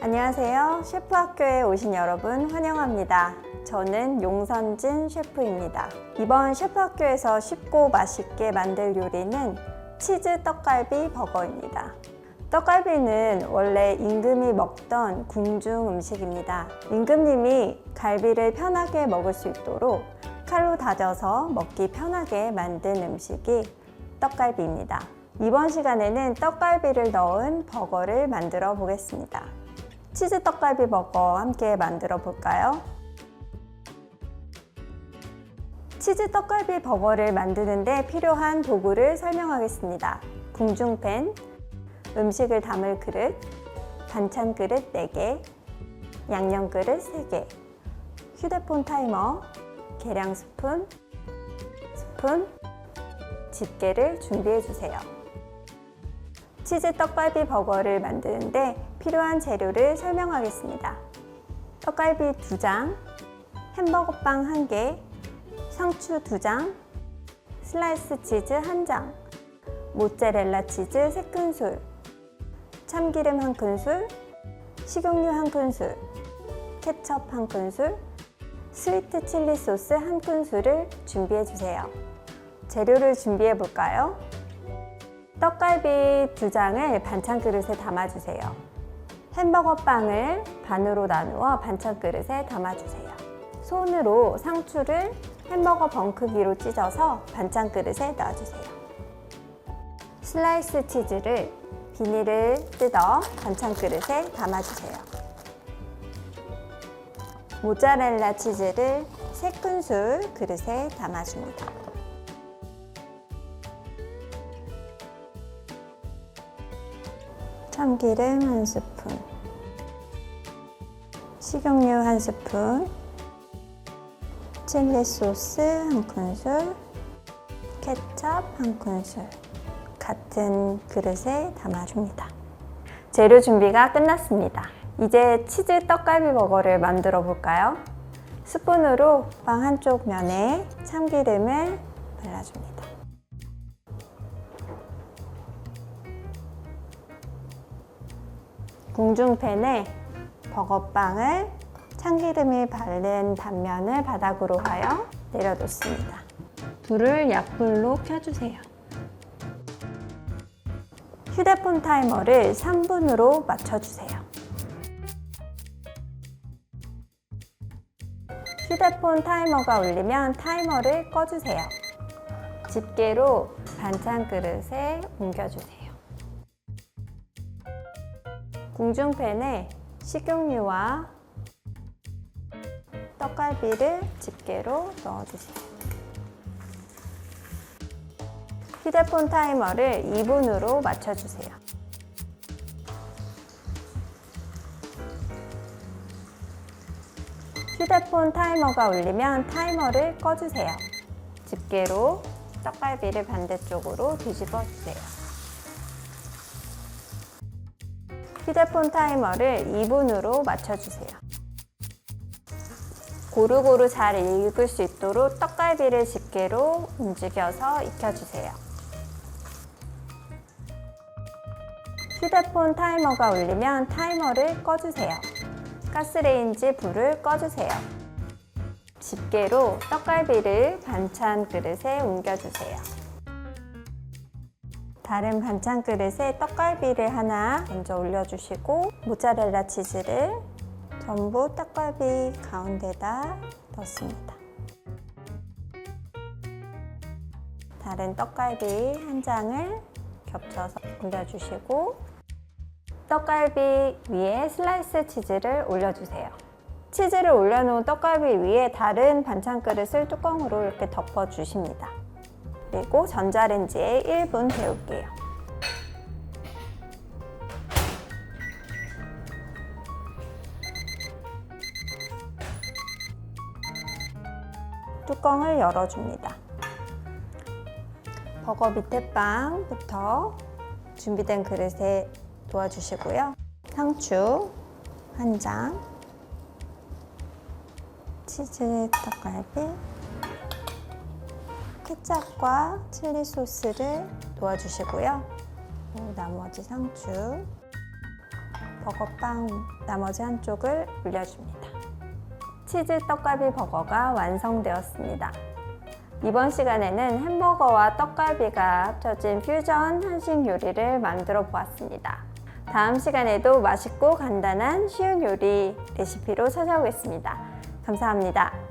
안녕하세요. 셰프학교에 오신 여러분 환영합니다. 저는 용선진 셰프입니다. 이번 셰프학교에서 쉽고 맛있게 만들 요리는 치즈 떡갈비 버거입니다. 떡갈비는 원래 임금이 먹던 궁중 음식입니다. 임금님이 갈비를 편하게 먹을 수 있도록 칼로 다져서 먹기 편하게 만든 음식이 떡갈비입니다. 이번 시간에는 떡갈비를 넣은 버거를 만들어 보겠습니다. 치즈 떡갈비 버거 함께 만들어 볼까요? 치즈 떡갈비 버거를 만드는데 필요한 도구를 설명하겠습니다. 궁중팬, 음식을 담을 그릇, 반찬 그릇 4개, 양념 그릇 3개, 휴대폰 타이머, 계량 스푼, 스푼, 집게를 준비해 주세요. 치즈 떡갈비 버거를 만드는데 필요한 재료를 설명하겠습니다. 떡갈비 2장, 햄버거 빵 1개, 상추 2장, 슬라이스 치즈 1장, 모짜렐라 치즈 3큰술, 참기름 1큰술, 식용유 1큰술, 케첩 1큰술, 스위트 칠리 소스 1큰술을 준비해 주세요. 재료를 준비해 볼까요? 떡갈비 두 장을 반찬 그릇에 담아주세요. 햄버거 빵을 반으로 나누어 반찬 그릇에 담아주세요. 손으로 상추를 햄버거 번 크기로 찢어서 반찬 그릇에 넣어주세요. 슬라이스 치즈를 비닐을 뜯어 반찬 그릇에 담아주세요. 모짜렐라 치즈를 3큰술 그릇에 담아줍니다. 참기름 한 스푼, 식용유 한 스푼, 칠리 소스 한 큰술, 케첩 한 큰술 같은 그릇에 담아줍니다. 재료 준비가 끝났습니다. 이제 치즈 떡갈비 버거를 만들어 볼까요? 스푼으로 빵 한쪽 면에 참기름을 발라줍니다. 궁중팬에 버거빵을 참기름이 바른 단면을 바닥으로 하여 내려놓습니다. 불을 약불로 켜주세요. 휴대폰 타이머를 3분으로 맞춰주세요. 휴대폰 타이머가 울리면 타이머를 꺼주세요. 집게로 반찬 그릇에 옮겨주세요. 궁중팬에 식용유와 떡갈비를 집게로 넣어주세요. 휴대폰 타이머를 2분으로 맞춰주세요. 휴대폰 타이머가 울리면 타이머를 꺼주세요. 집게로 떡갈비를 반대쪽으로 뒤집어 주세요. 휴대폰 타이머를 2분으로 맞춰주세요. 고루고루 잘 익을 수 있도록 떡갈비를 집게로 움직여서 익혀주세요. 휴대폰 타이머가 울리면 타이머를 꺼주세요. 가스레인지 불을 꺼주세요. 집게로 떡갈비를 반찬 그릇에 옮겨주세요. 다른 반찬 그릇에 떡갈비를 하나 먼저 올려주시고 모짜렐라 치즈를 전부 떡갈비 가운데다 넣습니다. 다른 떡갈비 한 장을 겹쳐서 올려주시고 떡갈비 위에 슬라이스 치즈를 올려주세요. 치즈를 올려놓은 떡갈비 위에 다른 반찬 그릇을 뚜껑으로 이렇게 덮어주십니다. 그리고 전자레인지에 1분 데울게요. 뚜껑을 열어줍니다. 버거 밑에 빵부터 준비된 그릇에 놓아주시고요. 상추 한 장, 치즈 떡갈비, 케찹과 칠리 소스를 도와주시고요. 그리고 나머지 상추, 버거빵 나머지 한쪽을 올려줍니다. 치즈 떡갈비 버거가 완성되었습니다. 이번 시간에는 햄버거와 떡갈비가 합쳐진 퓨전 한식 요리를 만들어 보았습니다. 다음 시간에도 맛있고 간단한 쉬운 요리 레시피로 찾아오겠습니다. 감사합니다.